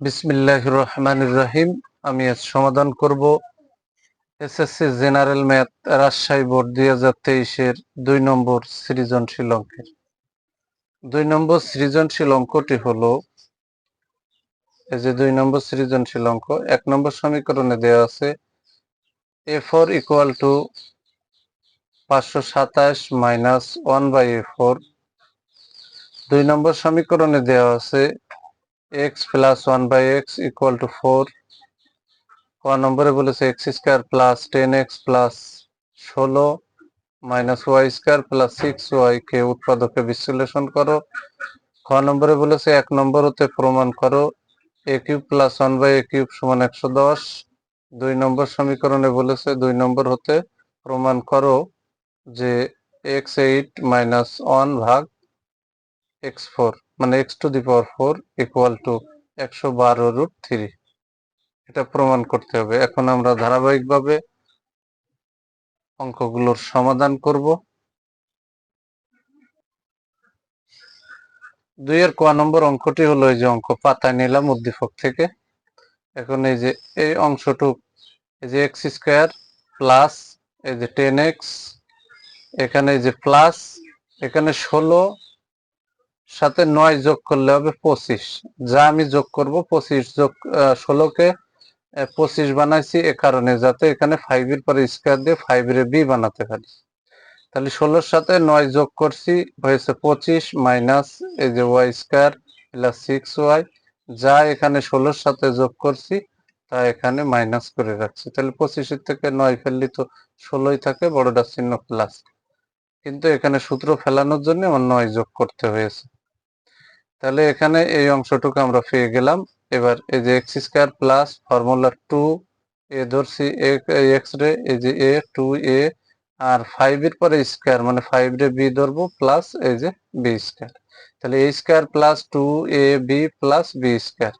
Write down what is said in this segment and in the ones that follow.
বিসমিল্লাহ রহমান রহিম আমি সমাধান করব SSC general math, Rajshahi board দুই হাজার তেইশের দুই নম্বর সৃজনশীল অঙ্কের। দুই নম্বর সৃজনশীল অঙ্কটি হলো, এই যে দুই নম্বর সৃজনশীল অঙ্ক, এক নম্বর সমীকরণে দেওয়া আছে, এ ফোর ইকুয়াল টু পাঁচশো সাতাশ minus one by a four. দুই নম্বর সমীকরণে দেওয়া আছে x plus one by x equal to four ক নম্বরে বলেছে x square plus ten x plus ষোলো minus y square plus six y কে উৎপাদকে বিশ্লেষণ করো। খ নম্বরে বলেছে এক নম্বর হতে প্রমাণ করো। A cube plus one by a cube সমান একশো দশ। দুই নম্বর সমীকরণে বলেছে দুই নম্বর হতে প্রমাণ করো যে এক্স এইট মাইনাস ওয়ান ভাগ এক্স ফোর মানে x to the power four equal to একশো বারো রুট থ্রি এটা প্রমাণ করতে হবে। এখন আমরা ধারাবাহিকভাবে অঙ্কগুলোর সমাধান করব। দুইয়ের ক নম্বর অঙ্কটি হলো এই যে অঙ্ক পাতায় নিলাম উদ্দীপক থেকে। এখন এই যে এই অংশটুক, এই যে এক্স স্কোয়ার প্লাস এই যে টেন এক্স এখানে এই যে প্লাস এখানে ষোলো সাথে নয় যোগ করলে হবে পঁচিশ। যা আমি যোগ করব, পঁচিশ যোগ ষোলোকে পঁচিশ বানাইছি এ কারণে, যাতে এখানে ফাইভের পরে স্কোয়ার দিয়ে ফাইভের বি বানাতে পারি। তাহলে ষোলোর সাথে নয় যোগ করছি, হয়েছে পঁচিশ মাইনাস এই যে y square plus six y যা এখানে ষোলোর সাথে যোগ করছি, তা এখানে মাইনাস করে রাখছি। তাহলে পঁচিশের থেকে নয় ফেললি তো ষোলোই থাকে, বড়টা চিহ্ন প্লাস কিন্তু এখানে সূত্র ফেলানোর জন্য আমার নয় যোগ করতে হয়েছে। তাহলে এখানে এই অংশটুকু আমরা পেয়ে গেলাম। এবার এই যে x square plus formula to a ধরছি এক্স রে, এই যে এ টু এ আর ফাইভ এর পরে স্কোয়ার মানে ফাইভ রে বি ধরবো প্লাস এই যে বি স্কোয়ার তাহলে a square plus two a b plus b square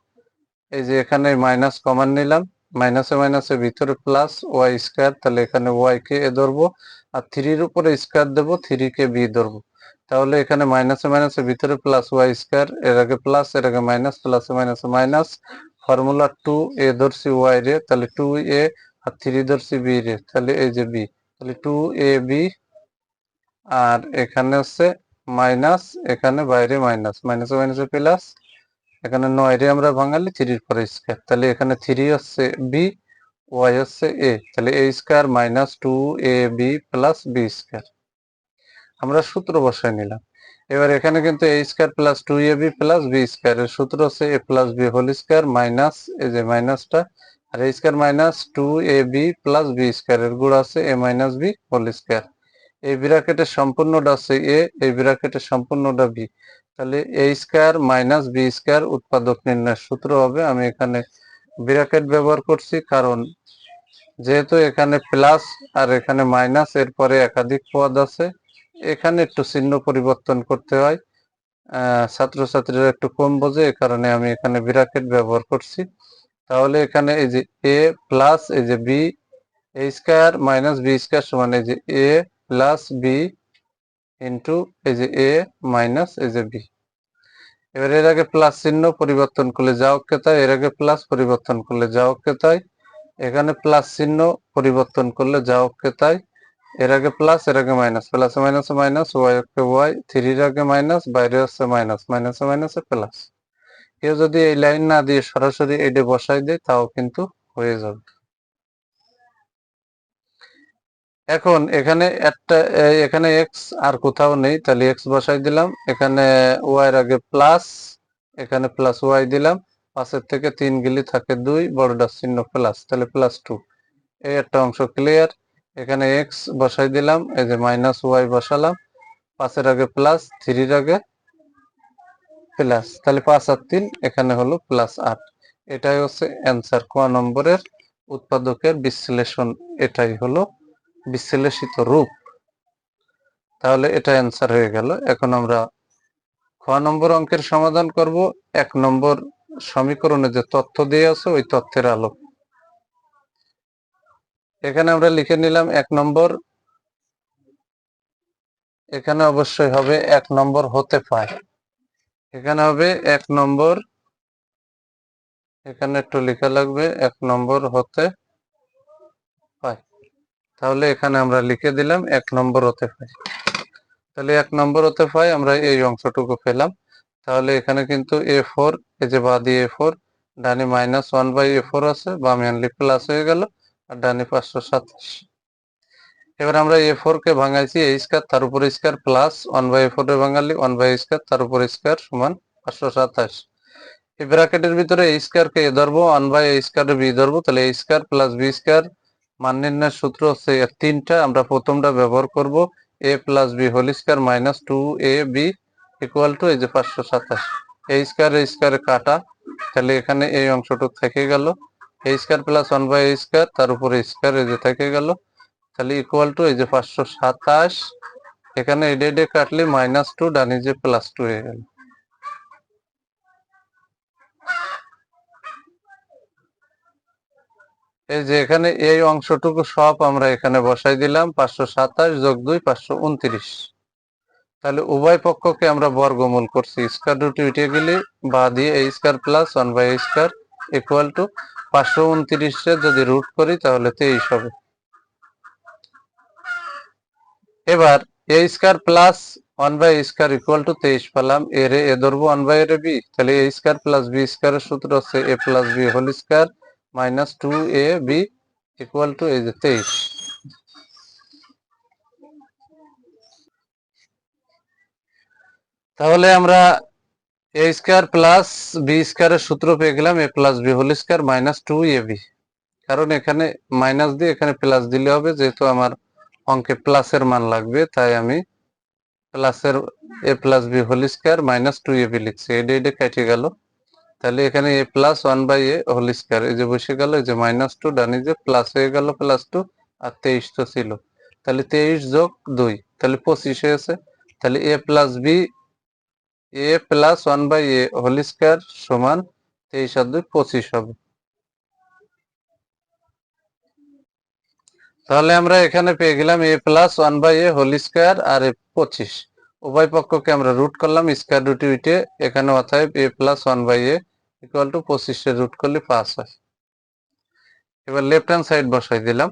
এই যে এখানে মাইনাস কমান নিলাম মাইনাসে মাইনাসে ভিতরে প্লাস ওয়াই স্কোয়ার তাহলে এখানে ওয়াই কে এ ধরবো, আর থ্রির উপরে স্কোয়ার দেবো থ্রি কে বি ধরবো। তাহলে এখানে মাইনাসে মাইনাসে, ভিতরে প্লাস ওয়াই স্কোয়ার এর আগে প্লাস এর আগে মাইনাস প্লাসে মাইনাসে মাইনাস ফর্মুলা টু এ ধরছি ওয়াই রে, তাহলে টু এ আর থ্রি ধরছি বি রে, তাহলে এই যে বি তাহলে টু এ বি আর এখানে হচ্ছে মাইনাস এখানে বাইরে মাইনাস মাইনাসে মাইনাসে প্লাস এখানে নয় রে আমরা ভাঙালি থ্রির পরে স্কোয়ার তাহলে এখানে থ্রি হচ্ছে বি ওয়াই হচ্ছে এ তাহলে a square minus two a b plus b square আমরা সূত্র বসায় নিলাম। এবার এখানে কিন্তু a square plus two a b plus b square এর সূত্র হচ্ছে a plus b whole square minus এই যে মাইনাসটা আর a square minus two a b plus b square এর গুণ আছে a minus b whole square এই ব্র্যাকেটের সম্পূর্ণটা আছে এ এই ব্র্যাকেটের সম্পূর্ণটা বি তাহলে a square minus b square উৎপাদক নির্ণয়ের সূত্র হবে, আমি এখানে ব্র্যাকেট ব্যবহার করছি, কারণ যেহেতু এখানে প্লাস আর এখানে মাইনাস এরপরে একাধিক পদ আছে। এখানে একটু চিহ্ন পরিবর্তন করতে হয়। ছাত্রছাত্রীরা একটু কম বোঝে, এ কারণে আমি এখানে ব্র্যাকেট ব্যবহার করছি। তাহলে এখানে এই যে এ প্লাস, এই যে b, a square minus b square সমান এই যে এ প্লাস বি ইন্টু এই যে এ মাইনাস এই যে বি। এবার এর আগে প্লাস চিহ্ন পরিবর্তন করলে যা অক্ষে তাই, এর আগে প্লাস পরিবর্তন করলে যা অক্ষে তাই। এখানে প্লাস চিহ্ন পরিবর্তন করলে যা অক্ষে তাই। এর আগে প্লাস এর আগে minus plus minus minus y অক্ষে ওয়াই থ্রির আগে মাইনাস বাইরে হচ্ছে মাইনাস মাইনাসে মাইনাসে প্লাস কেউ যদি এই লাইন না দিয়ে সরাসরি এইটা বসাই দেয়, তাও কিন্তু হয়ে যাবে। এখন এখানে একটা এখানে এক্স আর কোথাও নেই, তাহলে এক্স বসাই দিলাম। এখানে ওয়াই এর আগে প্লাস এখানে প্লাস ওয়াই দিলাম। পাঁচের থেকে তিন গিলি থাকে দুই বড়টার চিহ্ন প্লাস তাহলে প্লাস টু এই একটা অংশ ক্লিয়ার এখানে এক্স বসাই দিলাম, এই যে মাইনাস ওয়াই বসালাম, পাঁচের আগে প্লাস থ্রির আগে প্লাস তাহলে পাঁচ আর তিন, এখানে হলো প্লাস আট। এটাই হচ্ছে অ্যান্সার ক নম্বরের উৎপাদকের বিশ্লেষণ, এটাই হলো বিশ্লেষিত রূপ। তাহলে এটা অ্যান্সার হয়ে গেল। এখন আমরা খ নম্বর অঙ্কের সমাধান করব। এক নম্বর সমীকরণে যে তথ্য দিয়ে আছে, ওই তথ্যের আলো এখানে আমরা লিখে নিলাম এক নম্বর। এখানে অবশ্যই হবে এক নম্বর হতে পায় এখানে হবে এক নম্বর। এখানে একটু লেখা লাগবে এক নম্বর হতে পাই তাহলে এখানে আমরা লিখে দিলাম এক নম্বর হতে পাই তাহলে এক নম্বর হতে পাই আমরা এই অংশটুকু পেলাম। তাহলে এখানে কিন্তু এ ফোর এই যে বাদি a four ডানি minus one by a four আছে বামে অনলি প্লাস হয়ে গেল। ডানি পাঁচশো সাতাশ। এবার আমরা এ ফোর কে ভাঙাইছি, এ স্কোয়ার, তার উপর square plus one by four a ভাঙালি, one by square, তার উপর স্কোয়ার সমান পাঁচশো সাতাশ। এই ব্র্যাকেটের ভিতরে এ স্কোয়ার কে এ ধরবো, one by a square b ধরবো, তাহলে a square plus b square মান নির্ণয়ের সূত্র হচ্ছে তিনটা, আমরা প্রথমটা ব্যবহার করব, a plus b whole square minus two a b equal to এই যে পাঁচশো সাতাশ। এ স্কোয়ার এ স্কোয়ার কাটা, তাহলে এখানে এই অংশটুক থেকে গেল। A square plus one by a square তার উপরে স্কোয়ার এই যে থেকে গেল। তাহলে ইকুয়াল টু এই যে পাঁচশো সাতাশ, এখানে এডে এডে কাটলে মাইনাস টু ডানি যে প্লাস টু হয়ে গেল। এই যে এখানে এই অংশটুকু সব আমরা এখানে বসাই দিলাম, পাঁচশো সাতাশ যোগ দুই, পাঁচশো উনত্রিশ। তাহলে উভয় পক্ষকে আমরা বর্গমূল করছি। স্কোয়ার রুট উঠে গেলে বা দিয়ে এই square plus one by square equal to পাঁচশো উনত্রিশে যদি রুট করি তাহলে তেইশ হবে। এবার a square plus one by square equal to তেইশ পেলাম। এর এ ধরবো ওয়ান বাই এর বি তাহলে এ স্কোয়ার প্লাস বি স্কোয়ারের সূত্র হচ্ছে a plus b whole square minus two a b equal to এই যে তেইশ। তাহলে আমরা এ স্কোয়ার প্লাস বি স্কোয়ারের সূত্র পেয়ে গেলাম, a plus b whole square minus two a b. কারণ এখানে মাইনাস দিয়ে এখানে প্লাস দিলে হবে, যেহেতু আমার অঙ্কে প্লাসের মান লাগবে, তাই আমি প্লাসের a plus b whole square minus two a b লিখছি। এটা এটা কেটে গেল, তাহলে এখানে a plus one by a whole square, এই যে বসে গেল, এই যে মাইনাস টু, ডানি যে প্লাস হয়ে গেল প্লাস টু, আর তেইশ তো ছিল। তাহলে তেইশ যোগ দুই, তাহলে পঁচিশ হয়েছে তাহলে a plus b a plus one by a whole square সমান তেইশ আর দুই পঁচিশ হবে। তাহলে আমরা এখানে পেয়ে গেলাম a plus one by a whole square R a পঁচিশ। উভয় পক্ষকে আমরা রুট করলাম, স্কোয়ার রুটি উঠে এখানে অতএব a plus one by a equal to পঁচিশের রুট করলে পাঁচ হয়। এবার লেফট হ্যান্ড সাইড বসাই দিলাম।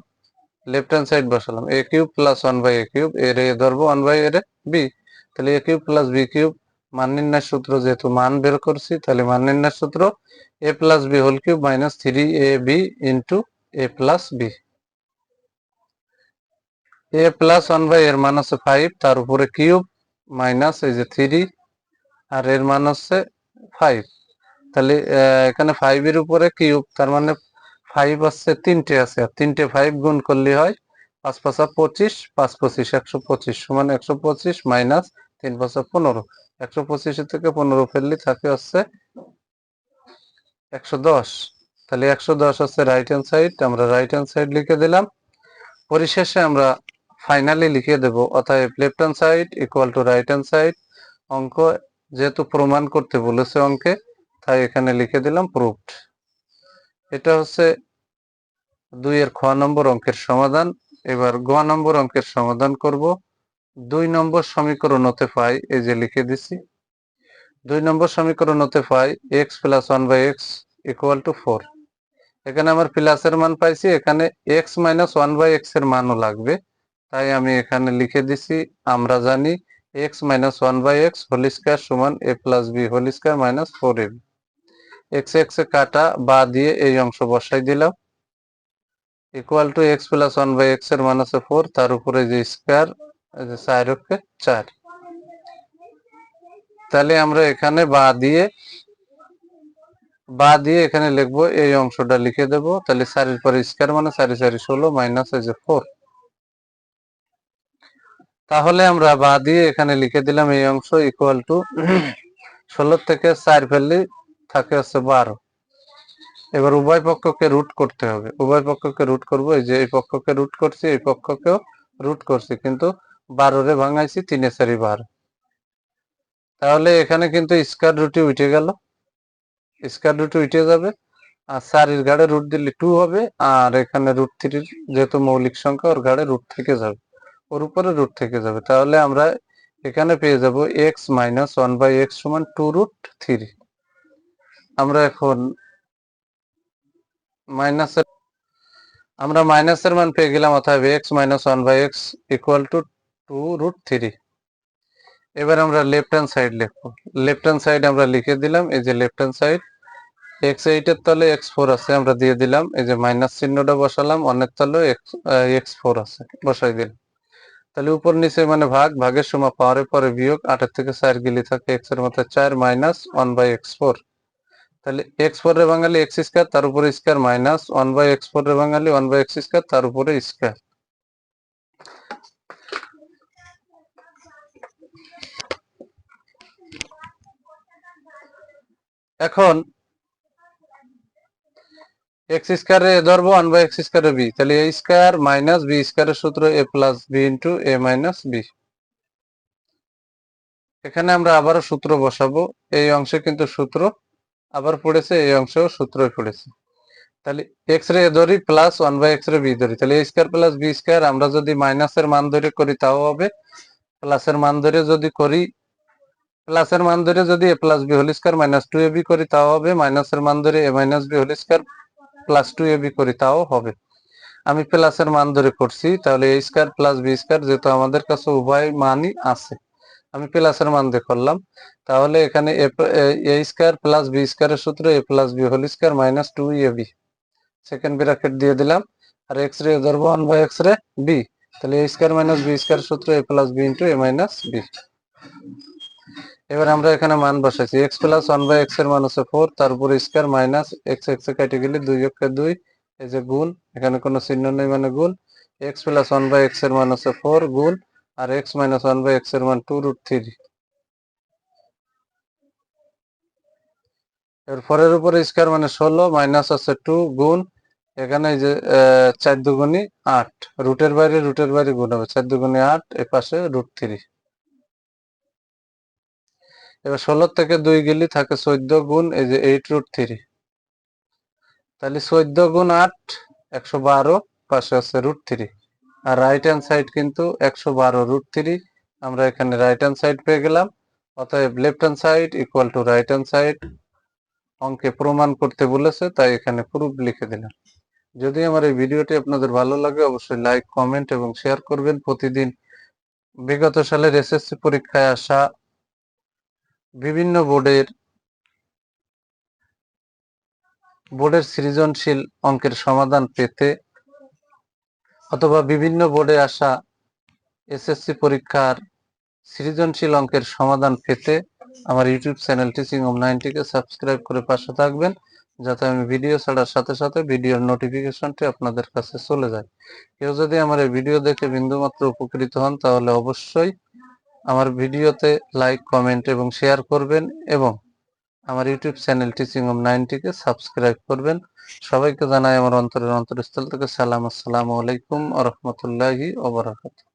লেফট হ্যান্ড সাইড বসালাম। A cube plus one by a cube, এর এ ধরবো ওয়ান বাই এর বি। তাহলে a cube plus b cube মান সূত্র যেহেতু মান বের করছি, তাহলে মান সূত্র a plus b whole cube minus three a b into a plus b a plus one by এর মান হচ্ছে ফাইভ তার উপরে কিউব মাইনাস এই যে থ্রি আর এর মান হচ্ছে ফাইভ তাহলে এখানে ফাইভ এর উপরে কিউব তার মানে ফাইভ হচ্ছে তিনটে আছে, আর তিনটে ফাইভ গুণ করলে হয় পাঁচ পাঁচা পঁচিশ, পাঁচ পঁচিশ একশো পঁচিশ সমান একশো পঁচিশ মাইনাস তিন পাঁচা পনেরো। একশো পঁচিশের থেকে পনেরো ফেললে, থাকে হচ্ছে একশো দশ। তাহলে একশো দশ হচ্ছে রাইট হ্যান্ড সাইড আমরা রাইট হ্যান্ড সাইড লিখে দিলাম। পরিশেষে আমরা ফাইনালি লিখে দেব, অতএব left hand side equal to right hand side অঙ্ক যেহেতু প্রমাণ করতে বলেছে অঙ্কে, তাই এখানে লিখে দিলাম প্রুফড এটা হচ্ছে দুইয়ের খ নম্বর অঙ্কের সমাধান। এবার গ নম্বর অঙ্কের সমাধান করব। দুই নম্বর সমীকরণ হতে পাই এই যে লিখে দিছি। দুই নম্বর সমীকরণ হতে পাই x plus one by x equal to four এখানে আমার প্লাসের মান পাইছি, এখানে এক্স মাইনাস ওয়ান বাই এক্সের মানও লাগবে। তাই আমি এখানে লিখে দিছি, আমরা জানি x minus one by x whole square সমান a plus b whole square minus four a b x x a কাটা বা দিয়ে এই অংশ বসাই দিলাম। Equal to x plus one by এক্সের মান আছে ফোর তার উপরে যে স্কোয়ার চার। তাহলে আমরা এখানে বা দিয়ে বা দিয়ে এখানে লিখব এই অংশটা লিখে দেব। তাহলে চারের পরে স্কোয়ার মানে চারি চারি, ষোলো মাইনাস এই যে ফোর। তাহলে আমরা বা দিয়ে এখানে লিখে দিলাম এই অংশ ইকুয়াল টু ষোলো থেকে চার ফেললে থাকে হচ্ছে বারো। এবার উভয় পক্ষকে রুট করতে হবে। উভয় পক্ষকে রুট করব, এই যে এই পক্ষকে রুট করছি, এই পক্ষকেও রুট করছি। কিন্তু বারোরে ভাঙাইছি, তিনে চারি বারো। তাহলে এখানে কিন্তু স্কোয়ার রুটি উঠে গেল। স্কোয়ার রুটি উঠে যাবে, আর চারির ঘাড়ে রুট দিলে টু হবে, আর এখানে রুট থ্রির যেহেতু মৌলিক সংখ্যা, ওর ঘাড়ে রুট থেকে যাবে। ওর উপরে রুট থেকে যাবে। তাহলে আমরা এখানে পেয়ে যাব x minus one by x সমান টু রুট থ্রি আমরা এখন মাইনাসের আমরা মাইনাসের মান পেয়ে গেলাম অর্থাৎ x minus one by x equal to two root three. এবার আমরা লেফট হ্যান্ড সাইড লিখব। লেফট হ্যান্ড সাইড আমরা লিখে দিলাম, এই যে লেফট হ্যান্ড সাইড এক্স এইটের তলে এক্স ফোর আছে, আমরা দিয়ে দিলাম, এই যে মাইনাস চিহ্নটা বসালাম অনেক তলে এক্স ফোর আছে, বসাই দিলাম। তাহলে উপর নিচে মানে ভাগ, ভাগের সময় পাওয়ারে পরে বিয়োগ, আটের থেকে চার গিলি থাকে এক্সের মধ্যে চার minus one by x four তাহলে এক্স ফোর এর বাঙালি এক্স স্কোয়ার তার উপরে square minus one by x four এর বাঙালি ওয়ান বাই এক্স স্কোয়ার তার উপরে স্কোয়ার এখন এক্স স্কোয়ারে ধরবো বাই এক্স স্কোয়ারে বি তাহলে এ স্কোয়ার মাইনাস বি স্কোয়ারের সূত্র a plus b into a minus b এখানে আমরা আবারও সূত্র বসাবো, এই অংশে কিন্তু সূত্র আবার পড়েছে, এই অংশেও সূত্রই পড়েছে। তাহলে এক্স রে ধরি প্লাস ওয়ান বাই এক্স রে বি ধরি, তাহলে a square plus b square আমরা যদি মাইনাসের মান ধরে করি তাও হবে প্লাসের মান ধরে যদি করি প্লাসের মান ধরে যদি a plus b whole square minus two a b করি, তাও হবে। মাইনাসের মান ধরে a minus b whole square plus two a b করি, তাও হবে। আমি প্লাসের মান ধরে করছি, তাহলে a square plus b square যেহেতু আমাদের কাছে উভয় মানই আছে। আমি প্লাসের মান দিয়ে করলাম। তাহলে এখানে এ স্কোয়ার প্লাস বি স্কোয়ারের সূত্র a plus b whole square minus two a b. Second bracket দিয়ে দিলাম। আর এক্স রে ধরবো ওয়ান বাই এক্স রে বি। তাহলে a square minus b square সূত্র a plus b into a minus b. এবার আমরা এখানে মান বসাইছি। এক্স প্লাস ওয়ান বাই এক্সের মান হচ্ছে ফোর তারপর square minus x x a কেটে গেলে দুই অক্ষে দুই, এই যে গুণ, এখানে কোনো চিহ্ন নেই মানে গুণ। এক্স প্লাস ওয়ান বাই এক্সের মান হচ্ছে ফোর গুণ, আর এক্স মাইনাস ওয়ান বাই এক্সের মান টু রুট থ্রি এর ফোরের উপরে স্কোয়ার মানে ষোলো মাইনাস আছে টু গুণ, এখানে যে চার দুগুণি আট। রুটের বাইরে রুটের বাইরে গুণ হবে, চার দুগুণি আট, এ পাশে রুট থ্রি এবার ষোলো থেকে দুই গেলি থাকে চোদ্দ গুণ, এই যে এইট রুট থ্রি তাহলে চোদ্দ গুণ আট, একশো বারো, পাশে আছে রুট থ্রি আর রাইট হ্যান্ড সাইড কিন্তু একশো বারো রুট থ্রি আমরা এখানে রাইট হ্যান্ড সাইড পেয়ে গেলাম। অতএব left hand side equal to right hand side অঙ্কে প্রমাণ করতে বলেছে, তাই এখানে প্রুফ লিখে দিলাম। যদি আমার এই ভিডিওটি আপনাদের ভালো লাগে, অবশ্যই লাইক কমেন্ট এবং শেয়ার করবেন। প্রতিদিন বিগত সালের এসএসসি পরীক্ষায় আসা বিভিন্ন বোর্ডের বোর্ডের সৃজনশীল অঙ্কের সমাধান পেতে অথবা বিভিন্ন বোর্ডে আসা এসএসসি পরীক্ষার সৃজনশীল অঙ্কের সমাধান পেতে আমার ইউটিউব চ্যানেল টিচিং অফ নাইনটিকে সাবস্ক্রাইব করে পাশে থাকবেন, যাতে আমি ভিডিও ছাড়ার সাথে সাথে ভিডিওর নোটিফিকেশনটি আপনাদের কাছে চলে যায়। কেউ যদি আমার এই ভিডিও দেখে বিন্দুমাত্র উপকৃত হন, তাহলে অবশ্যই আমার ভিডিওতে লাইক কমেন্ট এবং শেয়ার করবেন এবং আমার ইউটিউব চ্যানেল টিচিং অফ নাইনটিকে সাবস্ক্রাইব করবেন। সবাইকে জানাই আমার অন্তরের অন্তরস্থল থেকে সালাম। আসসালামু আলাইকুম আ রহমতুল্লাহি ওবরাকাতুহ